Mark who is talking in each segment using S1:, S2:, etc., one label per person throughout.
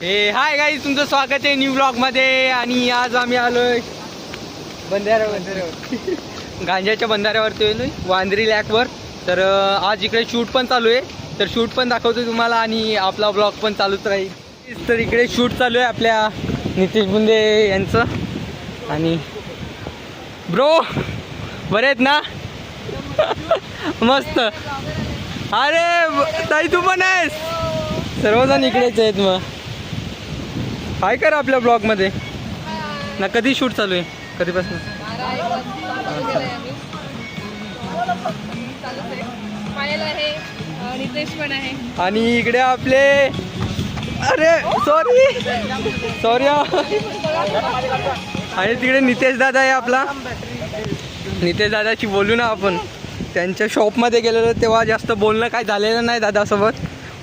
S1: हे हाय गाई तुमचं स्वागत आहे न्यू ब्लॉगमध्ये. आणि आज आम्ही आलोय बंधाऱ्या बंधाऱ्यावर. गांजाच्या बंधाऱ्यावरती आलोय वांद्री लॅकवर तर आज इकडे शूट पण चालू आहे. तर शूट पण दाखवतो तुम्हाला आणि आपला ब्लॉग पण चालूच राहील. तर इकडे शूट चालू आहे आपल्या नितीश बुंदे यांचं. आणि ब्रो बरे आहेत ना? मस्त. अरे ताई तू पण आहेस. सर्वजण इकडेच आहेत मग. काय करा आपल्या ब्लॉगमध्ये ना कधी शूट चालू आहे? कधीपासून?
S2: नितेश
S1: आणि इकडे आपले अरे सॉरी सॉरी आणि तिकडे नितेश दादा आहे आपला. नितेश दादाशी बोलू ना आपण. त्यांच्या शॉपमध्ये गेलेलो तेव्हा जास्त बोलणं काय झालेलं नाही दादासोबत.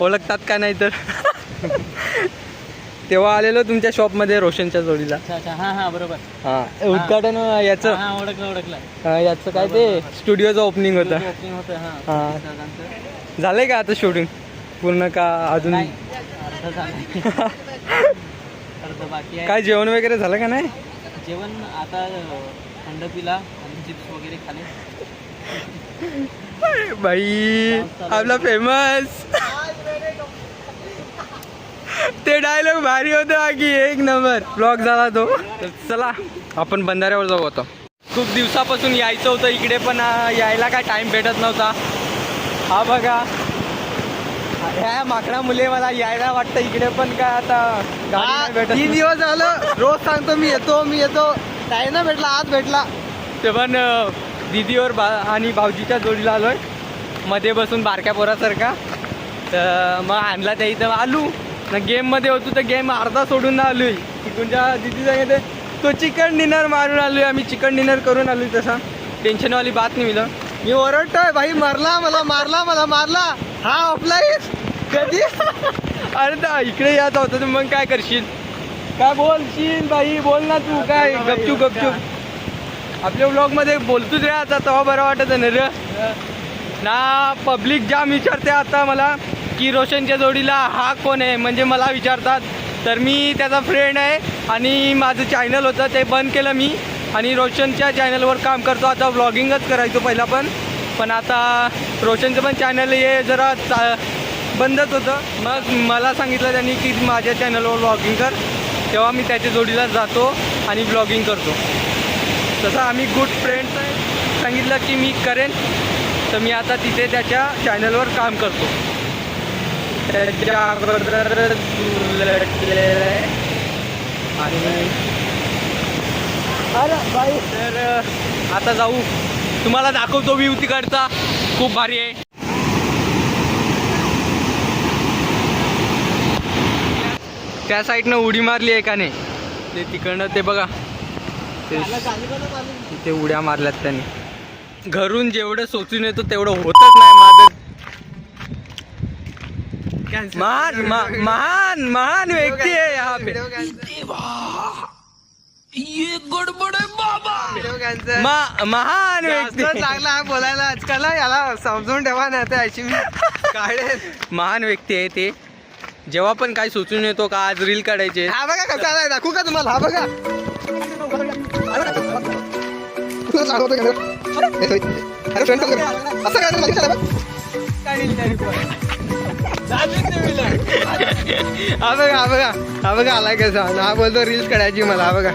S1: ओळखतात का नाही तर? तेव्हा आलेलो तुमच्या शॉपमध्ये रोशनच्या जोडीला.
S3: अच्छा अच्छा. हां हां बरोबर.
S1: हां उद्घाटन याचं.
S3: हां ओळखलं ओळखलं.
S1: हा, याचं काय ते स्टुडिओचं ओपनिंग होतं.
S3: ओपनिंग होतं हां.
S1: हां.
S3: दादांचं.
S1: झालंय का आता शूटिंग पूर्ण का अजून?
S3: नाही. अर्ध झालं. अर्ध बाकी आहे.
S1: काय जेवण वगैरे झालं का नाही?
S3: जेवण आता अं, थंड पिला आणि चिप्स वगैरे खाले.
S1: बाई आपला फेमस ते डायलॉग भारी होता की एक नंबर. ब्लॉग झाला तो. चला आपण बंधाऱ्यावर जाऊ आता. खूप दिवसापासून यायचं होतं इकडे पण यायला काय टाइम भेटत नव्हता. हा बघा. ह्या माकडा मुले मला यायला वाटतं इकडे पण काय आता भेटत.
S4: तीन दिवस झालं. रोज सांगतो मी येतो मी येतो. काय ना भेटला आज भेटला.
S1: ते पण दीदीवर बा आणि भाऊजीच्या जोडीला आलोय. मध्ये बसून बारक्या पोरासारखा. तर मग आणला त्या इथं आलू. ना गेममध्ये होतो तर गेम अर्धा सोडून ना आलोय तिकडच्या दिदी सांगितले तो चिकन डिनर मारून आलोय आम्ही चिकन डिनर करून आलोय तसा. टेन्शनवाली बात नाही मिळलं
S4: मी ओरडतोय भाई मारला मला मारला मला मारला. हा ऑफलाईन
S1: कधी? अरे तर इकडे यायचा होता तर मग काय करशील? काय बोलशील बाई बोल ना तू काय? गपचूप गपचूप. आपल्या ब्लॉगमध्ये बोलतोच रे आता तेव्हा बरं वाटत ना रे. ना पब्लिक जाम विचारते आता मला. की रोशनच्या जोडीला हा कोण आहे म्हणजे मला विचारतात. तर मी त्याचा फ्रेंड आहे आणि माझं चॅनल होतं ते बंद केलं मी. आणि रोशनच्या चॅनलवर काम करतो. आता व्लॉगिंगच करायचो पहिला पण. पण आता रोशनचं पण चॅनल हे जरा चा बंदच होतं. मग मला सांगितलं त्यांनी की माझ्या चॅनलवर व्लॉगिंग कर. तेव्हा मी त्याच्या जोडीला जातो आणि ब्लॉगिंग करतो. तसं आम्ही गुड फ्रेंड्स आहे. सांगितलं की मी करेन. तर मी आता तिथे त्याच्या चॅनलवर काम करतो. त्याच्या अगोदर उलटलेलं आहे. आणि अरे बाई तर आता जाऊ. तुम्हाला दाखवतो व्ह्यू तिकडचा. खूप भारी आहे. त्या साईडनं उडी मारली आहे का नाही ते तिकडनं ते बघा. ते तिथे उड्या मारल्यात त्यांनी. घरून जेवढं सोचून येतो तेवढं होतच नाही माझं महान मा- महान महान व्यक्ती आहे हा पे. मा- महान व्यक्ती
S4: चांगला आहे बोलायला आजकाल याला समजून ठेवा नाही तर अशी मी काढेल
S1: महान व्यक्ती आहे ते जेव्हा पण काय सुचून येतो का आज रील काढायचे
S4: हा बघा कसा आलाय दाखवू का तुम्हाला हा बघा तुला सांगतो का? अरे friend चालू कर. असं काय तर लगेच आलं बघ. हा बघा हा बघा हा बघा आलाय कसा हा बोलतो रील्स काढायची मला हा बघा.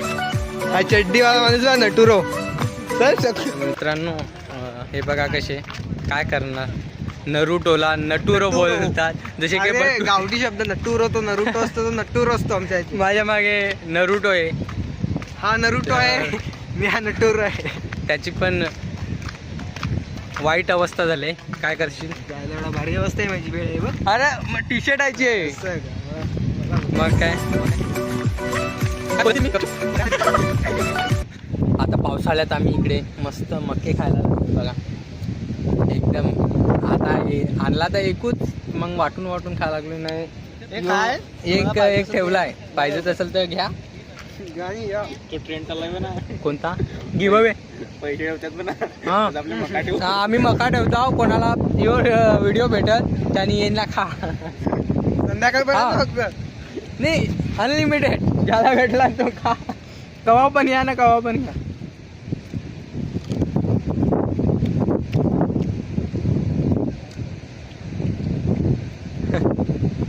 S4: हा चड्डीवाला माणूस बघा नटुरो.
S1: मित्रांनो हे बघा कसे. काय करणार? नरुटोला नटुरो बोलतात. जसे की
S4: गावठी शब्द नटुरो तो नरुटो असतो तो नटुरो असतो आमच्या
S1: माझ्या मागे नरुटो आहे.
S4: हा नरुटो आहे. मी हा नटुरो आहे.
S1: त्याची पण वाईट अवस्था झाली. काय करशील?
S4: भारी अवस्था आहे माझी वेळ आहे बघ.
S1: अरे मग टी शर्ट आहे.
S4: असं आहे का?
S1: मग काय? आता पावसाळ्यात आम्ही इकडे मस्त मके खायला लागलो. बघा. एकदम आता हे आणला तर एकूच मग वाटून वाटून खायला लागलो. नाही
S4: हे काय?
S1: एक एक ठेवलाय पाहिजे असेल तर घ्या.
S4: गाणी या.
S3: तो ट्रेंड चाललाय ना
S1: कोणता? गिव अवे
S3: पैसे ठेवतात ना
S1: हा.
S3: आपले मका ठेवू
S1: हा, आम्ही मका ठेवतो कोणाला व्हिडिओ भेटत त्यांनी येईन खा.
S4: संध्याकाळपर्यंत
S1: हा.
S4: फक्त.
S1: नाही अनलिमिटेड ज्याला भेटला तो खा. कवा पण या ना कवा पण या.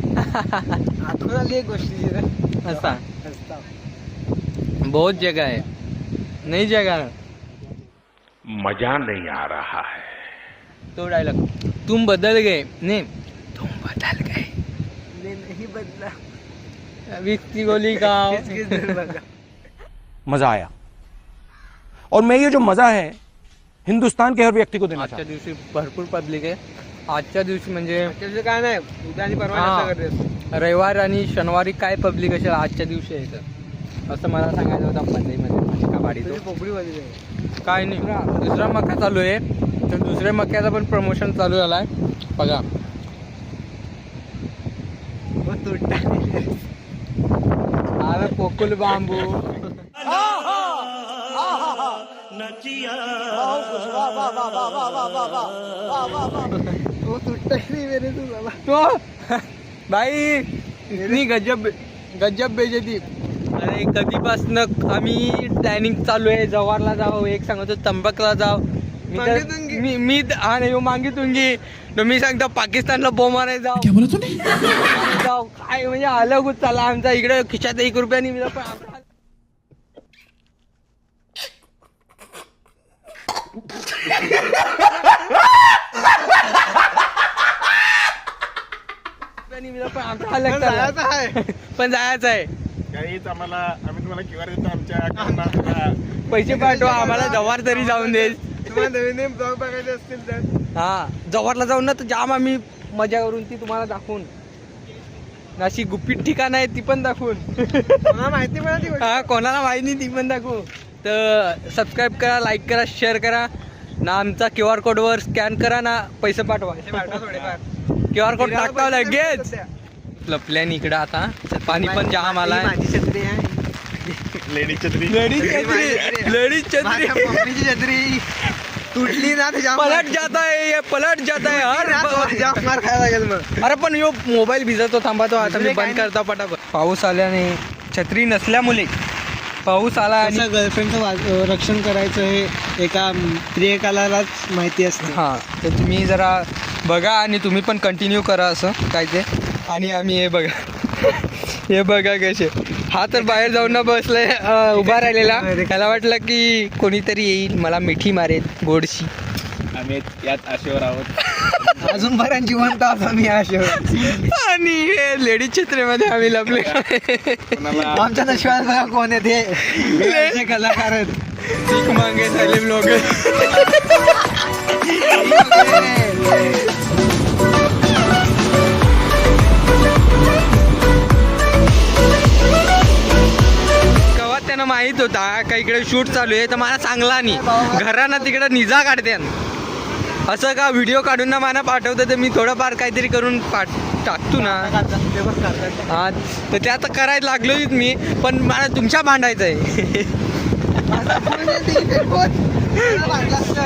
S4: आठवण आली एक गोष्टी
S1: असा. बहुत जगह है. नई जगह
S5: मज़ा नहीं आ रहा है।
S1: तो डायलॉग तुम बदल गए। नहीं। तुम बदल गए।
S4: नाही बदला।
S1: विक्सी गोली का
S5: मज़ा आया। और मैं ये जो मज़ा है हिंदुस्तान के हर व्यक्ति को देना
S1: आजच्या
S5: चाहता
S1: दिवशी भरपूर पब्लिक आहे। आजच्या दिवशी म्हणजे
S4: त्याचं काय नाही उद्या आणि परवा नाश्ता करतेस.
S1: रविवार आणि शनिवारी काय पब्लिक असेल आजच्या दिवशी यायचं? असं मला सांगायचं होतं पंजाईमध्ये का वाडी
S4: तुझी पोपडी वाजली आहे.
S1: काय नाही. दुसरा मका चालू आहे. तर दुसऱ्या मक्याचं पण प्रमोशन चालू झालं आहे बघा आला कोकुल बांबू.
S4: तो? बाबा
S1: भाई इतनी गजब गजब बेजेती. अरे कधीपासनं आम्ही प्लॅनिंग चालू आहे. जवारला जाऊ एक सांगतो तंबकला जाऊ मी तर-
S4: मांगीतुंगी.
S1: मी मी हा नाही मागितुंगी तर मी सांगतो पाकिस्तानला बोमारे जाऊ जाऊ काय म्हणजे अलग चाला आमचा. इकडे खिशात एक रुपया नाही मिळत, पण रुपया नाही पण आमचा अलग चालला.
S4: जायचं आहे.
S1: पण जायचं आहे.
S6: काहीच आम्हाला आम्ही तुम्हाला क्यू आर देतो आमच्या
S1: पैसे पाठवा आम्हाला जवार तरी जाऊन दे
S4: तुम्हाला नवीन नवीन ब्लॉग बघायचे असतील तर.
S1: हा जवारला जाऊन ना तर जाम आम्ही मजा करून ती तुम्हाला दाखवून. अशी गुपित ठिकाण आहे ती पण दाखवून.
S4: मला माहिती मिळाली ती.
S1: हा कोणाला माहिती नाही ती पण दाखवू तर सबस्क्राईब करा लाईक करा शेअर करा. ना आमचा क्यू आर कोडवर स्कॅन करा ना पैसे पाठवा.
S4: पैसे पाठवा थोडेफार.
S1: क्यू आर कोड टाकता लगेच.
S4: सध्या.
S1: प्लॅन इकडं आता. पाणी पण जाम
S4: ही
S1: आलाय
S4: माझी छत्री आहे.
S6: लेडी छत्री.
S1: लेडीज छत्री. लेडीज छत्री.
S4: छत्री. तुटली ना
S1: पलट जाता है ये पलट जाता है हर
S4: रात जाम मार खायला लागेल मग.
S1: अरे पण यो मोबाईल भिजतो थांबा तो आता मी बंद करता पटापट. पाऊस आल्याने छत्री नसल्यामुळे पाऊस आला आणि
S4: गर्लफ्रेंडचं रक्षण करायचं हे एका प्रियकालाच माहिती असते.
S1: हा तर तुम्ही जरा बघा आणि तुम्ही पण कंटिन्यू करा असं काय ते. आणि आम्ही हे बघा. हे बघा कसे. हा तर बाहेर जाऊन ना बसलाय उभा राहिलेला. त्याला वाटलं की कोणीतरी येईल मला मिठी मारेल गोडशी.
S6: आम्ही यात आशेवर आहोत.
S4: अजून बऱ्याच जिवंत आहोत मी अशा
S1: आणि हे लेडीज चित्रेमध्ये आम्ही लपले
S4: आमच्या नशिबात बघा कोण आहे ते. हे कलाकार आहेत.
S1: मागे झाले लोक. का इकडे शूट चालू आहे तर मला चांगला नाही. घराना तिकडं निजा काढते. असं का व्हिडिओ काढून ना मला पाठवतं तर मी थोडंफार काहीतरी करून पाठ टाकतो ना. हा तर ते आता करायला लागलो मी पण मला तुमच्या भांडायचं आहे.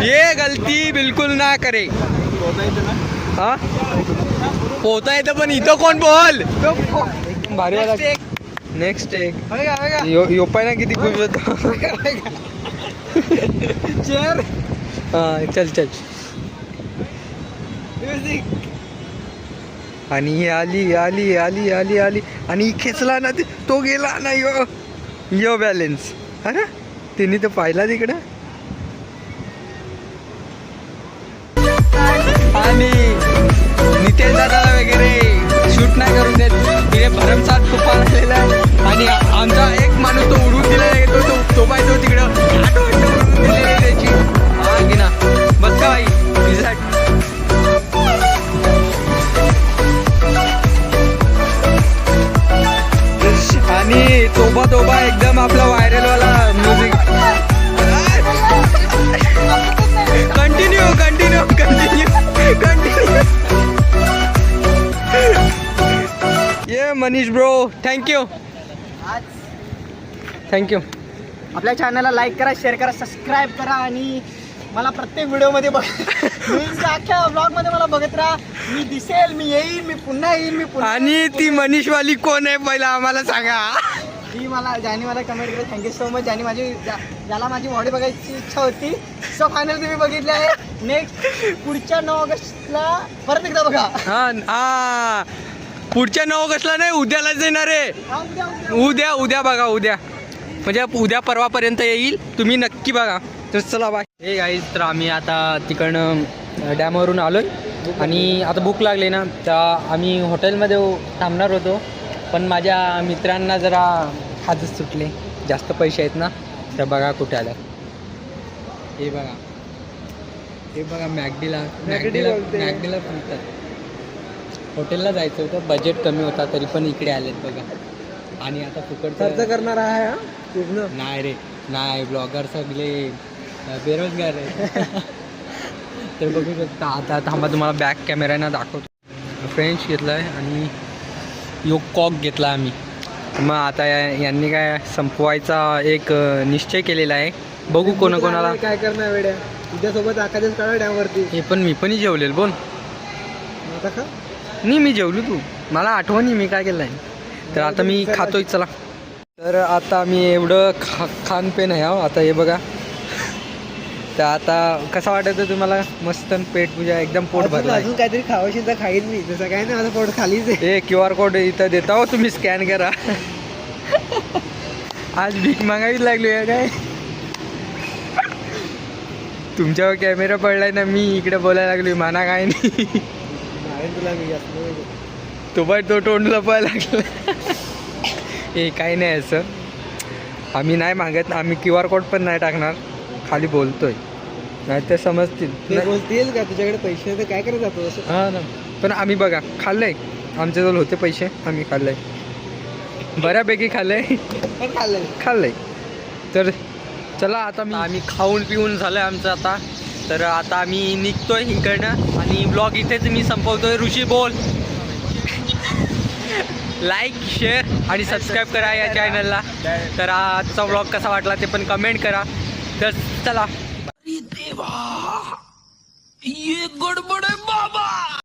S1: ये गलती बिलकुल ना करे. हा? पोहता येतं पण इथं कोण बोल? भारी नेक्स्ट एक यो यो पाय ना किती खुश होतो. हा चल चल. आणि ही आली आली आली आली आली. आणि खेचला ना ते- तो गेला ना यो यो बॅलेन्स हा ना तिने तर पाहिला तिकडं. आणि नितेश दादाला वगैरे शूट नाही करून देत. भरमसाठ तुफान आलेला आहे. आणि आमचा एक माणूस तो उडून दिलेला आहे तो तो तो पाहिजे तिकडं मनीष ब्रो थँक्यू थँक्यू
S4: आपल्या चॅनलला लाईक करा शेअर करा सबस्क्राईब करा आणि मला प्रत्येक व्हिडिओमध्ये बघ मी अख्ख्या ब्लॉगमध्ये मला बघत राहा. मी दिसेल मी येईन मी पुन्हा येईन मी पुन्हा
S1: आणि ती मनीषवाली कोण आहे पहिला आम्हाला सांगा.
S4: ती मला ज्याने मला कमेंट केलं थँक्यू सो मच ज्याने माझी ज्या- ज्याला माझी बॉडी बघायची इच्छा होती सो फायनल तुम्ही बघितले आहे. नेक्स्ट पुढच्या नऊ ऑगस्टला परत एकदा बघा.
S1: हा हा. पुढच्या नऊ ऑगस्टला नाही उद्यालाच येणार आहे.
S4: उद्या, उद्या.
S1: बघा उद्या. म्हणजे उद्या परवापर्यंत येईल तुम्ही नक्की बघा. तर चला बाय हे गाईज तर आम्ही आता तिकडनं डॅमवरून आलो आणि आता भूक लागली ना तर आम्ही हॉटेलमध्ये थांबणार होतो. पण माझ्या मित्रांना जरा हातच सुटले. जास्त पैसे आहेत ना तर बघा कुठे आलं हे बघा. हे बघा मॅगडीला मॅगडीला. मॅगडीला फिरतात हॉटेलला जायचं होतं. बजेट कमी होता तरी पण इकडे आलेत बघा. आणि आता फुकट
S4: खर्च करणार आहे हा? पूर्ण?
S1: नाही रे. नाही ब्लॉगर सगळे. बेरोजगार आहेत. तर बघू शकता. आता थांबा तुम्हाला बॅक कॅमेऱ्यानं दाखवतो. फ्रेंच घेतला आहे आणि यो कॉक घेतला आम्ही. मग आता यांनी काय संपवायचा एक निश्चय केलेला आहे. बघू कोणाकोणाला
S4: काय करणार वेड्या? उद्या सोबत आकाशच काढा डॅमवरती.
S1: हे पण मी पण जेवलेल बोल.
S4: आता का
S1: नाही मी जेवलो तू. मला आठवणी मी काय केलं आहे तर आता मी खातोय चला. तर आता मी एवढं खा खानपेन आहे हा. आता हे बघा. तर आता कसं वाटत तुम्हाला? मस्त पेट पूजा एकदम पोट भरला
S4: अजून काहीतरी खावशील तर खाईन मी. तसं काय नाही माझं पोट खालीच आहे.
S1: हे क्यू आर कोड इथं देता हो तुम्ही स्कॅन करा. आज भीक मागावीच लागली आहे काय? तुमच्यावर कॅमेरा पडलाय ना मी इकडे बोलायला लागली माना काय नाही.
S4: तुला मी जास्त.
S1: तो पण तो तोंड लपायला लागला. हे काही नाही असं. आम्ही नाही मागत आम्ही क्यू आर कोड पण नाही टाकणार. खाली बोलतोय. नाही तर समजतील.
S4: ते
S1: नाही-
S4: बोलतील का? तुझ्याकडे पैसे तर काय करत जातो असं
S1: हा ना. पण आम्ही बघा खाल्लंय. आमच्याजवळ होते पैसे आम्ही खाल्लंय. बऱ्यापैकी खाल्लंय.
S4: खाल्लंय.
S1: खाल्लंय. तर चला आता मी आम्ही खाऊन पिऊन झालं आमचं आता. तर आता आम्ही निघतोय इकडनं आणि ब्लॉग इथेच मी संपवतोय. ऋषी बोल. लाईक शेअर आणि सबस्क्राईब करा या चॅनलला तर आजचा ब्लॉग कसा वाटला ते पण कमेंट करा. तर चला.
S5: ये गड़बड़ है बाबा.